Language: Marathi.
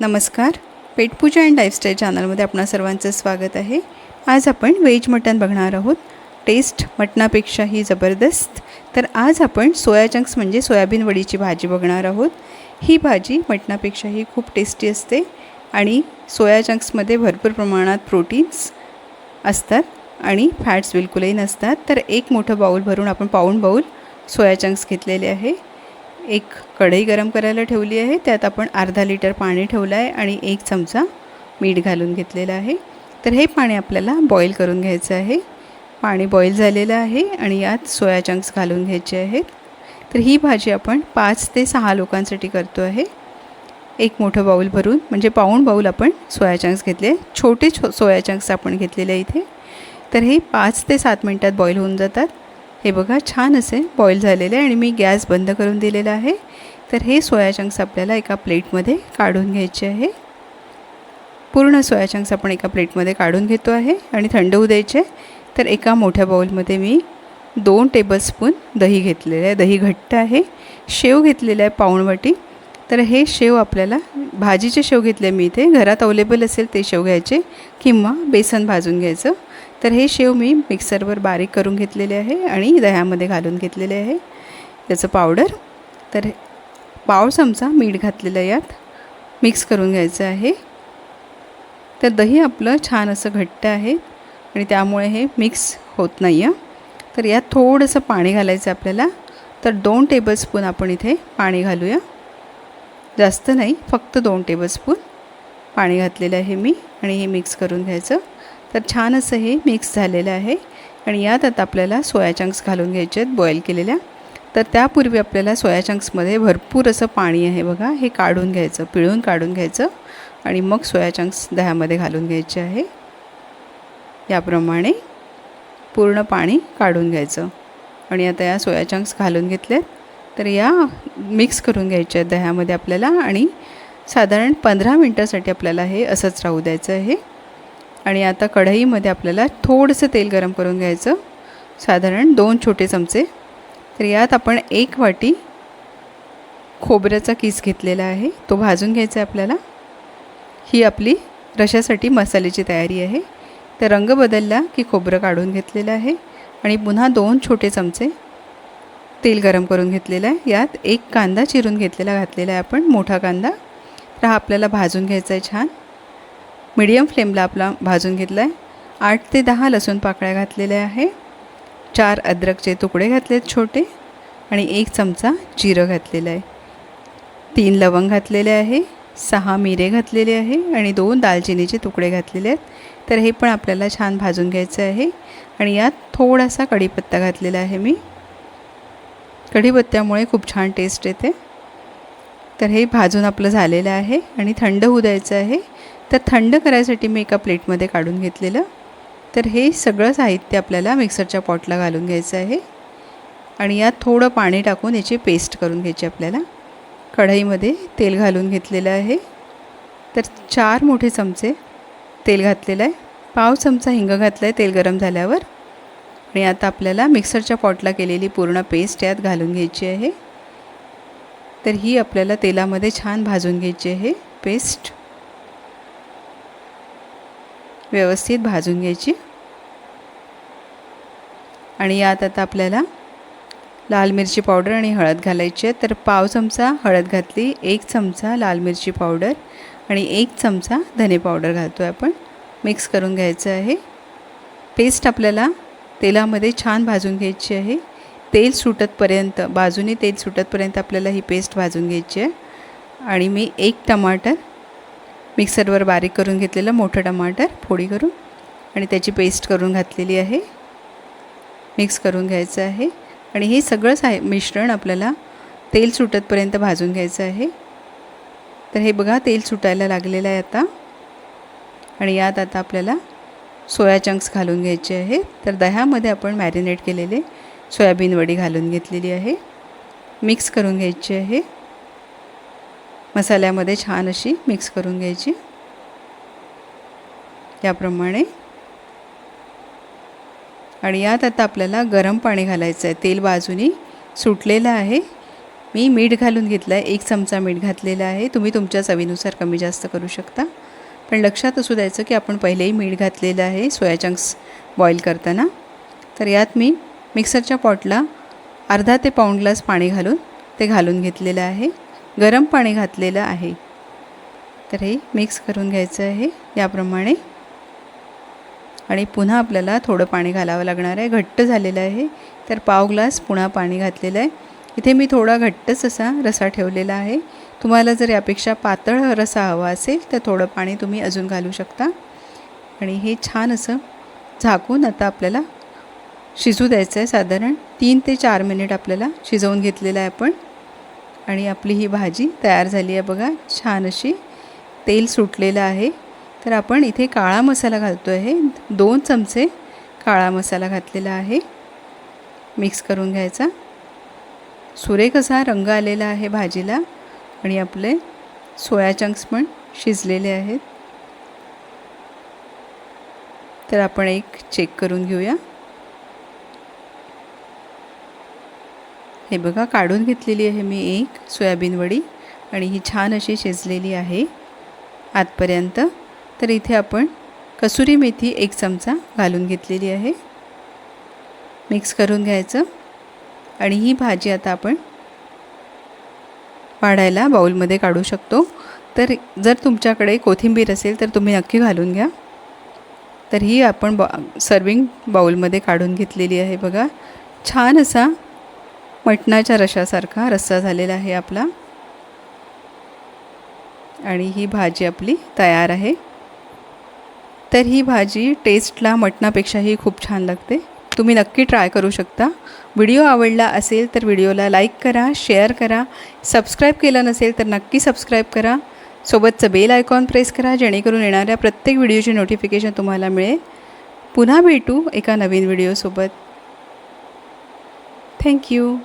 नमस्कार. पेटपूजा अँड लाईफस्टाईल चॅनलमध्ये आपणा सर्वांचं स्वागत आहे. आज आपण व्हेज मटण बघणार आहोत. टेस्ट मटणापेक्षाही जबरदस्त. तर आज आपण सोया चंक्स म्हणजे सोयाबीन वडीची भाजी बघणार आहोत. ही भाजी मटणापेक्षाही खूप टेस्टी असते आणि सोया चंक्समध्ये भरपूर प्रमाणात प्रोटीन्स असतात आणि फॅट्स बिलकुलही नसतात. तर एक मोठं बाऊल भरून आपण पाऊण बाऊल सोया चंक्स घेतलेले आहे. एक कढई गरम करायला ठेवली आहे. त्यात आपण अर्धा लिटर पाणी ठेवलं आहे आणि एक चमचा मीठ घालून घेतलेलं आहे. तर हे पाणी आपल्याला बॉईल करून घ्यायचं आहे. पाणी बॉईल झालेलं आहे आणि यात सोया चंक्स घालून घ्यायचे आहेत. तर ही भाजी आपण पाच ते सहा लोकांसाठी करतो आहे. एक मोठं बाऊल भरून म्हणजे पाऊण बाऊल आपण सोया चंक्स घेतले छोटे छो सोया चंक्स आपण घेतलेले आहे इथे. तर हे पाच ते सात मिनटात बॉईल होऊन जातात. हे बघा छान असे बॉईल झालेले आहे आणि मी गॅस बंद करून दिलेला आहे. तर हे सोया चंक्स आपल्याला एका प्लेटमध्ये काढून घ्यायचे आहे. पूर्ण सोया चंक्स आपण एका प्लेटमध्ये काढून घेतो आहे आणि थंड होऊ द्यायचे. तर एका मोठ्या बाऊलमध्ये मी दोन टेबलस्पून दही घेतलेलं आहे. दही घट्ट आहे. शेव घेतलेलं आहे पाऊणवाटी तर हे शेव आपल्याला भाजीचे शेव घेतले मी इथे. घरात अवेलेबल असेल ते शेव घ्यायचे किंवा बेसन भाजून घ्यायचं. तर हे शेव मी मिक्सरवर बारीक करून घेतलेले आहे आणि दह्यामध्ये घालून घेतलेले आहे. त्याचं पावडर तर पाव चमचा मीठ घातलेलं यात मिक्स करून घ्यायचं आहे. तर दही आपलं छान असं घट्ट आहे आणि त्यामुळे हे मिक्स होत नाही आहे तर यात थोडंसं पाणी घालायचं आपल्याला. तर दोन टेबलस्पून आपण इथे पाणी घालूया. जास्त नाही फक्त दोन टेबलस्पून पाणी घातलेलं आहे मी आणि हे मिक्स करून घ्यायचं. तर छान असं हे मिक्स झालेलं आहे आणि यात आता आपल्याला सोया चंक्स घालून घ्यायचे आहेत बॉईल केलेल्या. तर त्यापूर्वी आपल्याला सोया चंक्समध्ये भरपूर असं पाणी आहे बघा हे काढून घ्यायचं पिळून काढून घ्यायचं आणि मग सोया चंक्स दह्यामध्ये घालून घ्यायचे आहे. याप्रमाणे पूर्ण पाणी काढून घ्यायचं. आणि आता या सोया चंक्स घालून घेतले तर या मिक्स करून घ्यायच्या आहेत दह्यामध्ये आपल्याला आणि साधारण पंधरा मिनटासाठी आपल्याला हे असंच राहू द्यायचं आहे. आणि आता कढईमध्ये आपल्याला थोडंसं तेल गरम करून घ्यायचं. साधारण दोन छोटे चमचे. तर यात आपण एक वाटी खोबऱ्याचा किस घेतलेला आहे. तो भाजून घ्यायचा आहे आपल्याला. ही आपली रशासाठी मसाल्याची तयारी आहे. तर रंग बदलला की खोबरं काढून घेतलेलं आहे. आणि पुन्हा दोन छोटे चमचे तेल गरम करून घेतलेलं आहे. यात एक कांदा चिरून घेतलेला घातलेला आहे आपण मोठा कांदा. तर हा आपल्याला भाजून घ्यायचा आहे छान. मीडियम फ्लेमला आपला भाजून घेतला आहे आठ ते दहा लसूण पाकळ्या घातलेल्या आहे. चार अद्रकचे तुकडे घातलेत छोटे आणि एक चमचा जिरं घातलेलं आहे. तीन लवंग घातलेले आहे. सहा मिरे घातलेले आहे आणि दोन दालचिनीचे तुकडे घातलेले आहेत. तर हे पण आपल्याला छान भाजून घ्यायचं आहे. आणि यात थोडासा कढीपत्ता घातलेला आहे मी. कढीपत्त्यामुळे खूप छान टेस्ट येते. तर हे भाजून आपलं झालेलं आहे आणि थंड होऊ द्यायचं आहे. तर थंड करायसाठी मी एका प्लेटमध्ये काढून घेतलेलं. तर हे सगळं साहित्य आपल्याला मिक्सरच्या पॉटला घालून घ्यायचं आहे. आणि यात थोडं पाणी टाकून याची पेस्ट करून घ्यायची आपल्याला. कढईमध्ये तेल घालून घेतलेलं आहे. तर चार मोठे चमचे तेल घातलेलं आहे. पाव चमचा हिंग घातलं आहे तेल गरम झाल्यावर. आणि आता आपल्याला मिक्सरच्या पॉटला केलेली पूर्ण पेस्ट यात घालून घ्यायची आहे. तर ही आपल्याला तेलामध्ये छान भाजून घ्यायची आहे. पेस्ट व्यवस्थित भाजून घ्यायची. आणि यात आता आपल्याला लाल मिरची पावडर आणि हळद घालायची आहे. तर पाव चमचा हळद घातली एक चमचा लाल मिरची पावडर आणि एक चमचा धने पावडर घालतो आहे आपण. मिक्स करून घ्यायचं आहे. पेस्ट आपल्याला तेलामध्ये छान भाजून घ्यायची आहे. तेल सुटतपर्यंत बाजूने तेल सुटतपर्यंत आपल्याला ही पेस्ट भाजून घ्यायची आहे. आणि मी एक टमाटर मिक्सरवर बारीक करून घेतलेलं मोठं टमाटर फोडी करून आणि त्याची पेस्ट करून घातलेली आहे. मिक्स करून घ्यायचं आहे. आणि हे सगळं साय मिश्रण आपल्याला तेल सुटतपर्यंत भाजून घ्यायचं आहे. तर हे बघा तेल सुटायला लागलेलं आहे आता. आणि यात आता आपल्याला सोया चंक्स घालून घ्यायचे आहे. तर दह्यामध्ये आपण मॅरिनेट केलेले सोयाबीन वडी घालून घेतलेली आहे. मिक्स करून घ्यायची आहे. मसाल्यामध्ये छान अशी मिक्स करून घ्यायची. याप्रमाणे. आणि यात आता आपल्याला गरम पाणी घालायचं आहे. तेल बाजूनी सुटलेलं आहे. मी मीठ घालून घेतलं आहे एक चमचा मीठ घातलेलं आहे. तुम्ही तुमच्या चवीनुसार कमी जास्त करू शकता. पण लक्षात असू द्यायचं की आपण पहिलेही मीठ घातलेलं आहे सोया चंक्स बॉईल करताना. तर यात मी मिक्सरच्या पॉटला अर्धा ते पाऊण ग्लास पाणी घालून ते घालून घेतलेलं आहे. गरम पाणी घातलेलं आहे. तर हे मिक्स करून घ्यायचं आहे याप्रमाणे. आणि पुन्हा आपल्याला थोडं पाणी घालावं लागणार आहे. घट्ट झालेलं आहे. तर पाव ग्लास पुन्हा पाणी घातलेलं आहे. इथे मी थोडा घट्टच असा रसा ठेवलेला आहे. तुम्हाला जर यापेक्षा पातळ रसा हवा असेल तर थोडं पाणी तुम्ही अजून घालू शकता. आणि हे छान असं झाकून आता आपल्याला शिजू द्यायचं आहे साधारण तीन ते चार मिनिट आपल्याला शिजवून घेतलेलं आहे आपण. आणि आपली ही भाजी तयार झाली आहे बघा छान अशी तेल सुटलेलं आहे. तर आपण इथे काळा मसाला घालतो आहे दोन चमचे काळा मसाला घातलेला आहे. मिक्स करून घ्यायचा. सुरेख असा रंग आलेला आहे भाजीला. आणि आपले सोया चंक्स पण शिजलेले आहेत. तर आपण एक चेक करून घेऊया. हे बघा काढून घेतलेली आहे मी एक सोयाबीन वडी आणि ही छान अशी शिजलेली आहे आतपर्यंत. तर इथे आपण कसुरी मेथी एक चमचा घालून घेतलेली आहे. मिक्स करून घ्यायचं. आणि ही भाजी आता आपण वाढायला बाऊलमध्ये काढू शकतो. तर जर तुमच्याकडे कोथिंबीर असेल तर तुम्ही नक्की घालून घ्या. तर ही आपण बॉ सर्विंग बाऊलमध्ये काढून घेतलेली आहे बघा. छान असा मटणाच्या रशासारखा रस्सा झालेला आहे आपला. आणि ही भाजी आपली तयार आहे. तर ही भाजी टेस्टला मटणापेक्षाही खूप छान लागते. तुम्ही नक्की ट्राय करू शकता. व्हिडिओ आवडला असेल तर व्हिडिओला लाईक करा शेअर करा. सबस्क्राईब केलं नसेल तर नक्की सबस्क्राईब करा. सोबतचं बेल आयकॉन प्रेस करा जेणेकरून येणाऱ्या प्रत्येक व्हिडिओची नोटिफिकेशन तुम्हाला मिळेल. पुन्हा भेटू एका नवीन व्हिडिओसोबत. थँक्यू